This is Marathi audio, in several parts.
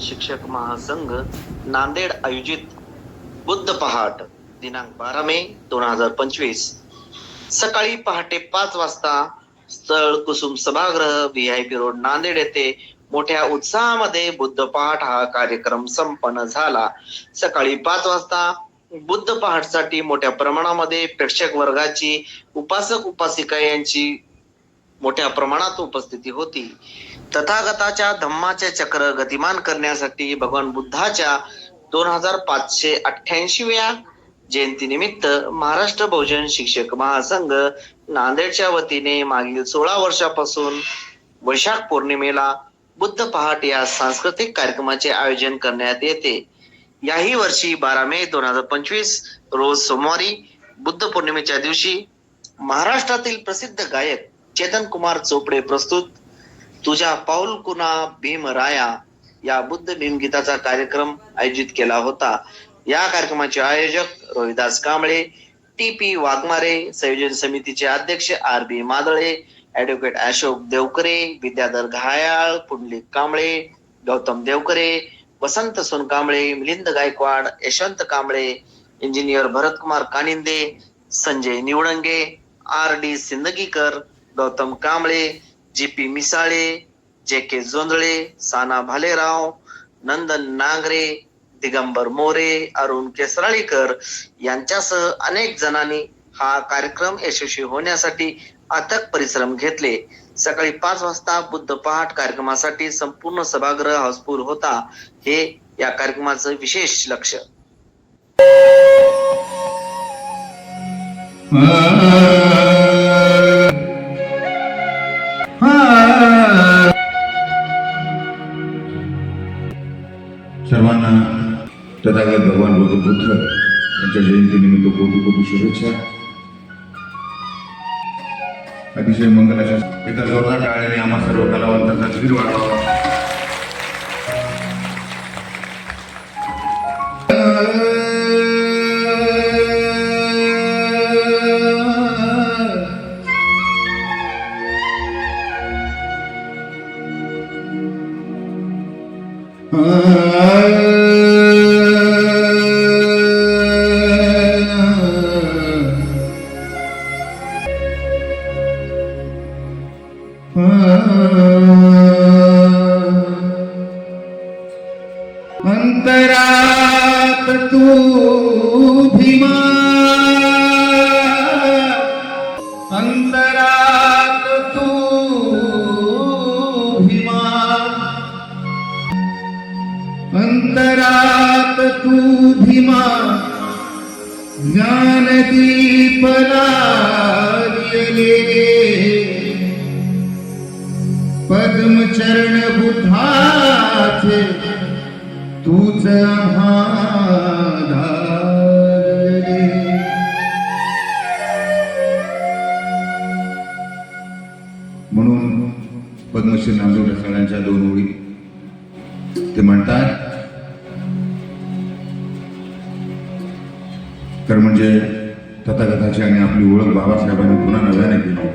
शिक्षक महासंघ नांदेड आयोजित बुद्ध पहाट दिनांक बारा मे दोन हजार पंचवीस. सकाळी पहाटे पाच वाजता स्थळ कुसुम सभागृह V I P road Nanded येथे मोठ्या उत्साहामध्ये बुद्ध पहाट हा कार्यक्रम संपन्न झाला. सकाळी पाच वाजता बुद्ध पहाटसाठी मोठ्या प्रमाणामध्ये प्रेक्षक वर्गाची उपासक उपासिका यांची मोठ्या प्रमाणात उपस्थिती होती. तथागताच्या धम्माचे चक्र गतिमान करण्यासाठी भगवान बुद्धाच्या दोन हजार पाचशे अठ्ठ्याऐंशीव्या जयंतीनिमित्त महाराष्ट्र बहुजन शिक्षक महासंघ नांदेडच्या वतीने मागील सोळा वर्षापासून वैशाख पौर्णिमेला बुद्ध पहाट या सांस्कृतिक कार्यक्रमाचे आयोजन करण्यात येते. याही वर्षी बारा मे दोन हजार पंचवीस रोज सोमवारी बुद्ध पौर्णिमेच्या दिवशी महाराष्ट्रातील प्रसिद्ध गायक चेतन कुमार चोपडे प्रस्तुत तुझ्या पाऊल कुणा भीमराया या बुद्ध भीमगीताचा कार्यक्रम आयोजित केला होता. या कार्यक्रमाचे आयोजक रोहिदास कांबळे टी पी वाघमारे संयोजन समितीचे अध्यक्ष R B Madale advocate Ashok Devkare Vidyadhar Ghayal Pundalik Kamble Gautam Devkare Vasant Sonkamble Milind Gaikwad Yashwant Kamble engineer Bharatkumar Kaninde Sanjay Nivdange R D Sindgikar Gautam Kamble G P Misale J K Jondhale साना भालेराव नंदन नांगरे दिगंबर मोरे अरुण केसराळीकर यांच्यासह अनेक जणांनी हा कार्यक्रम यशस्वी होण्यासाठी अथक परिश्रम घेतले. सकाळी पाच वाजता बुद्ध पहाट कार्यक्रमासाठी संपूर्ण सभागृह हाऊसफुल होता हे या कार्यक्रमाचं विशेष लक्ष तथागत भगवान बुद्ध यांच्या जयंतीनिमित्त कोटी कोटी शुभेच्छा अतिशय मंगल अशा एका जोरदार टाळ्याने आम्हा सर्व कलावंतांचा धीर वाढवा अंतरात ज्ञानदीप लागले पद्मचरण बुद्धाचे तूच आधारले. आपली ओळख बाबासाहेबांनी पुन्हा नव्याने केली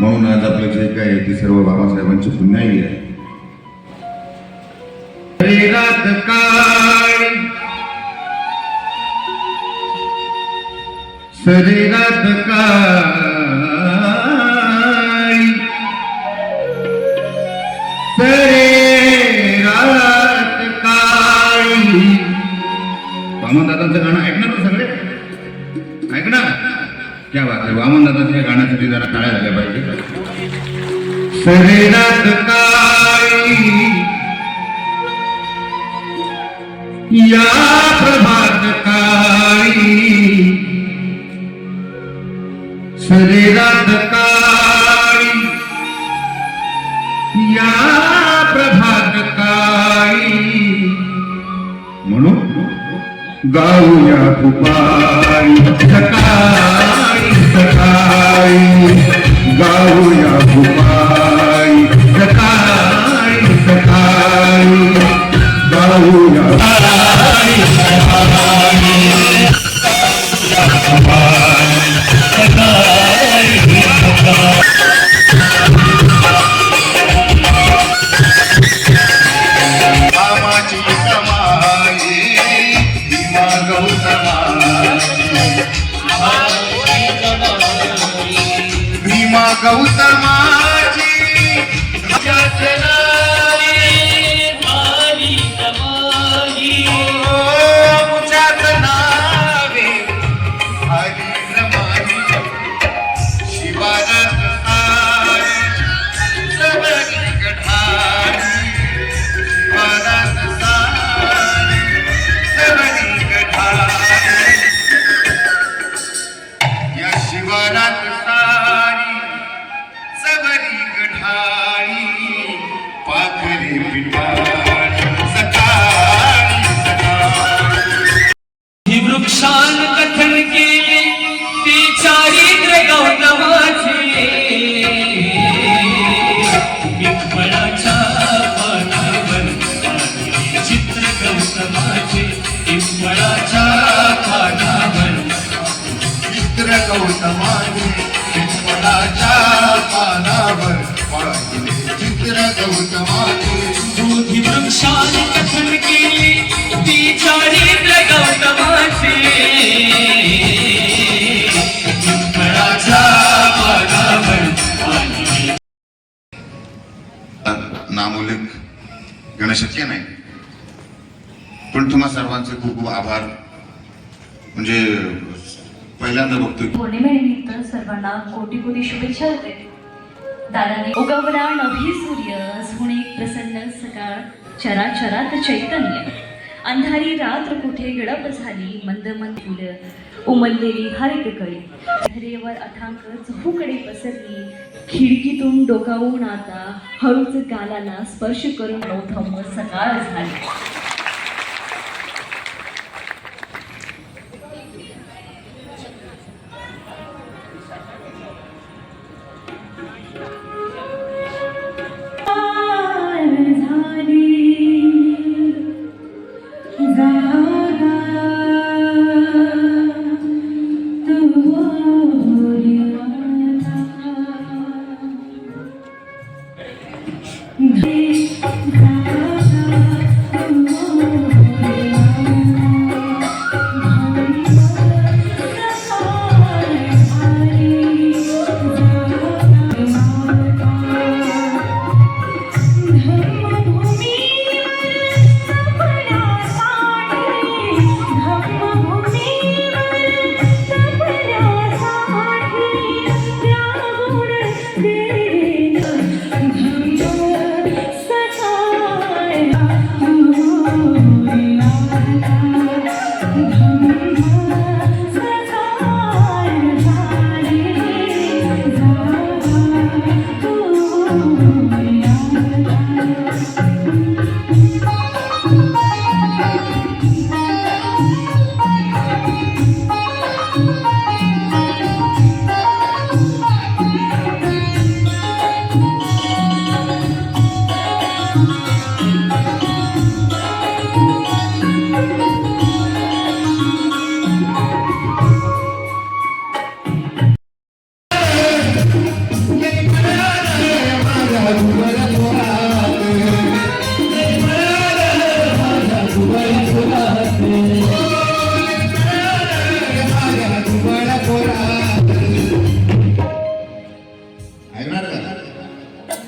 म्हणून आज आपलं जे काय आहे ते सर्व बाबासाहेबांची पुण्याई आहे शरीरात काय शरीरात काय शरीरात दादांचं गाणं आहे क्या या गाण्यासाठी जरा टाळ्या झाल्या पाहिजे. शरीरात काय? या प्रभात काळी शरीरात काळी या प्रभात काळी म्हणून गाऊया भुपाई सकाळी सकाळी गाऊया भुपाई सकाळी सकाळी गाऊया भीमा गौतमाची चित्र गौतमाने बोधी वृक्षान कथन केले ती चारित्र गौतमाचे पिंपळाच्या नामोल्लेख घेणं शक्य नाही पण तुम्हा सर्वांचे खूप खूप आभार. म्हणजे पहिल्यांदा बघतोय. पौर्णिमेनिमित्त सर्वांना कोटी कोटी शुभेच्छा देते. दादाने उगवला नभी सूर्य. झुणे प्रसन्न सकाळ. चराचरात चैतन्य. अंधारी रात्र कुठे गडप झाली? मंद मंद फुलं. उमललेली हरित कळी. धरेवर अथांक चहूकडे पसरली. खिडकीतून डोकावून आता हळूच गालाला स्पर्श करून नवथम सकाळ झाली.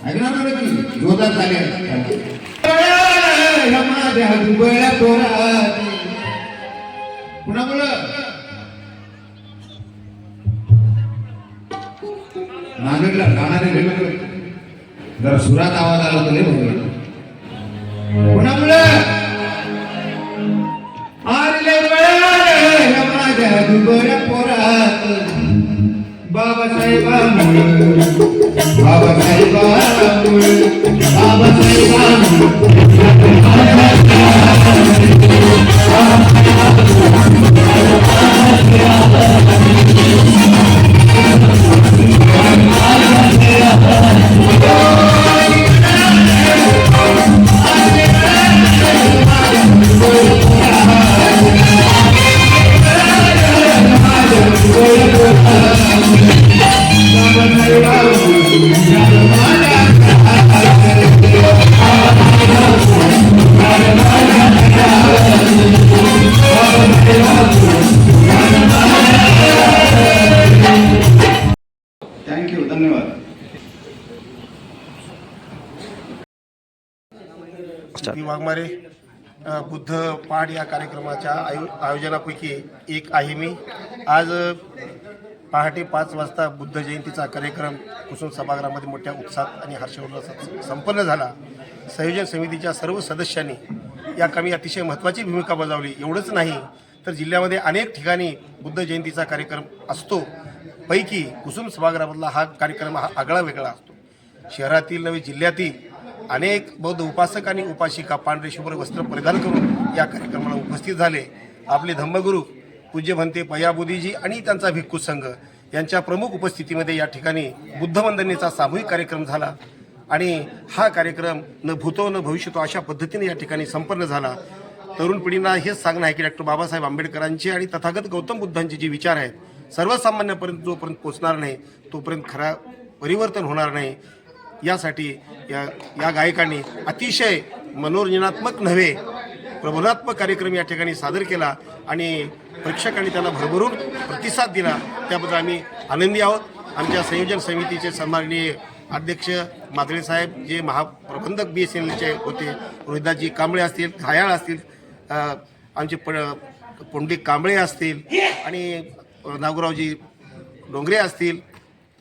ऐकणार जोरदार झाले माझ्या दुबळ्या जरा सुरात आवाज आला तर लय बरं कुणामुळं माझ्या दुबळ्या पोरात बाबासाहेबांमुळं थँक्यू वाघमारे बुद्ध पाठ या कार्यक्रमाच्या आयोजनापैकी एक आहे मी. आज पहाटे पाच वाजता बुद्ध जयंतीचा कार्यक्रम कुसुम सभागृहामध्ये मोठ्या उत्साहात आणि हर्षोल्लासात संपन्न झाला. संयोजन समितीच्या सर्व सदस्यांनी या कामी अतिशय महत्त्वाची भूमिका बजावली. एवढंच नाही तर जिल्ह्यामध्ये अनेक ठिकाणी बुद्ध जयंतीचा कार्यक्रम असतो. पैकी कुसुम सभागृहामधला हा कार्यक्रम हा आगळा वेगळा असतो. शहरातील नवे जिल्ह्यातील अनेक बौद्ध उपासक आणि उपासिका पांढरे शुभ्र वस्त्र परिधान करून या कार्यक्रमाला उपस्थित झाले. आपले धम्मगुरू पूज्य भंते पयाबुदीजी आणि त्यांचा भिक्खू संघ यांच्या प्रमुख उपस्थितीमध्ये या ठिकाणी बुद्धवंदनेचा सामूहिक कार्यक्रम झाला आणि हा कार्यक्रम न भूतो न भविष्यतो अशा पद्धतीने या ठिकाणी संपन्न झाला. तरुण पिढींना हेच सांगणं आहे की डॉक्टर बाबासाहेब आंबेडकरांचे आणि तथागत गौतम बुद्धांचे जे विचार आहेत सर्वसामान्यापर्यंत जोपर्यंत पोचणार नाही तोपर्यंत खरा परिवर्तन होणार नाही. यासाठी या या गायकांनी अतिशय मनोरंजनात्मक नव्हे प्रबोधात्मक कार्यक्रम या ठिकाणी सादर केला आणि प्रेक्षकांनी त्याला भरभरून प्रतिसाद दिला. त्याबद्दल आम्ही आनंदी आहोत. आमच्या संयोजन समितीचे सन्माननीय अध्यक्ष मादळे साहेब जे महाप्रबंधक बी एस एन एलचे होते रोहिदाजी कांबळे असतील घायाळ असतील आमचे प पुंडलिक कांबळे असतील आणि नागुरावजी डोंगरे असतील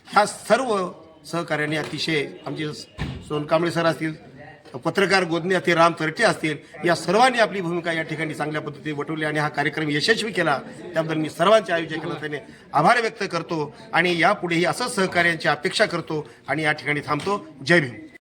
ह्या सर्व सहकार्याने अतिशय आमचे सोनकांबळे सर असतील पत्रकार गोदने असतील राम तरटे असतील या सर्वांनी आपली भूमिका या ठिकाणी चांगल्या पद्धतीने वटवली आणि हा कार्यक्रम यशस्वी केला. त्याबद्दल मी सर्वांचे आयोजकांना त्याने आभार व्यक्त करतो आणि यापुढेही असंच सहकार्यांची अपेक्षा करतो आणि या ठिकाणी थांबतो. जय भीम.